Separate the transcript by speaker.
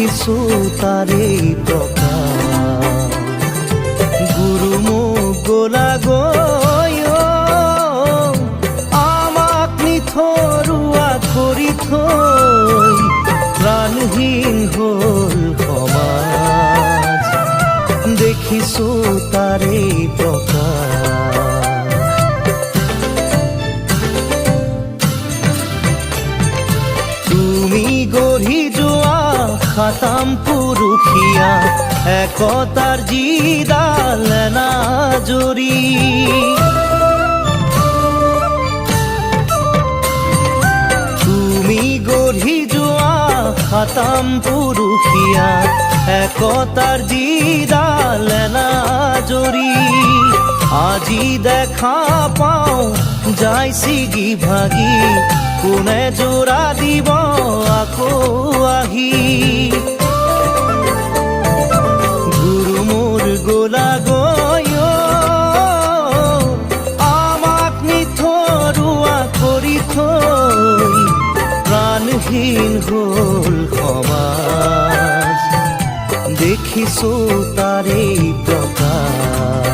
Speaker 1: দেখিছো তাৰে প্ৰকাশ গুৰু মোক গলা গৈ আমাক নিথৰুৱা কৰি থৈ প্ৰাণহীন হল সমাজ। দেখিছো তাৰে খাতাম পুৰুষীয়া একতাৰ যিডাল নাজৰি তুমি গঢ়ি যোৱা খাতাম পুৰুষীয়া একতাৰ যিডাল নাজৰি আজি দেখা পাওঁ, যাই ছিগি ভাগি, কোনে জোৰা দিব, আকৌ আহি। প্ৰাণহীন হল সমাজ দেখিছো তাৰে প্ৰকাশ